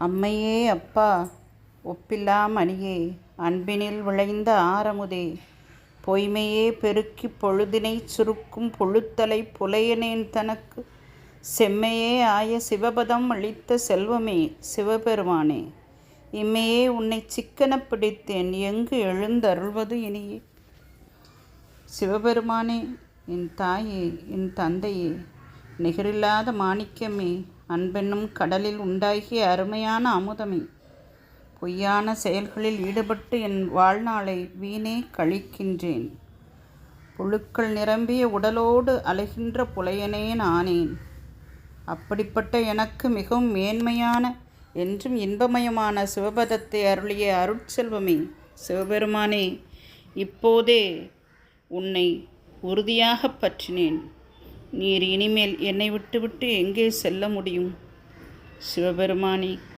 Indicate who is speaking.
Speaker 1: அம்மையே அப்பா ஒப்பில்லா மணியே அன்பினில் விளைந்த ஆரமுதே பொய்மையே பெருக்கிப் பொழுதினைச் சுருக்கும் பொழுத்தலை புலையனேன் தனக்கு செம்மையே ஆய சிவபதம் அளித்த செல்வமே சிவபெருமானே. இம்மையே உன்னை சிக்கன பிடித்தேன் எங்கு எழுந்தருள்வது இனியே? சிவபெருமானே என் தாயே என் தந்தையே நிகரில்லாத மாணிக்கமே அன்பென்னும் கடலில் உண்டாகிய அருமையான அமுதமே. பொய்யான செயல்களில் ஈடுபட்டு என் வாழ்நாளை வீணே கழிக்கின்றேன். புழுக்கள் நிரம்பிய உடலோடு அலைகின்ற புலையனேன் ஆனேன் அப்படிப்பட்ட எனக்கு மிகவும் மேன்மையான என்றும் இன்பமயமான சிவபதத்தை அருளிய அருட்செல்வமே. சிவபெருமானே இப்போதே உன்னை உறுதியாகப் பற்றினேன். நீர் இனிமேல் என்னை விட்டுவிட்டு எங்கே செல்ல முடியும்? சிவபெருமானே.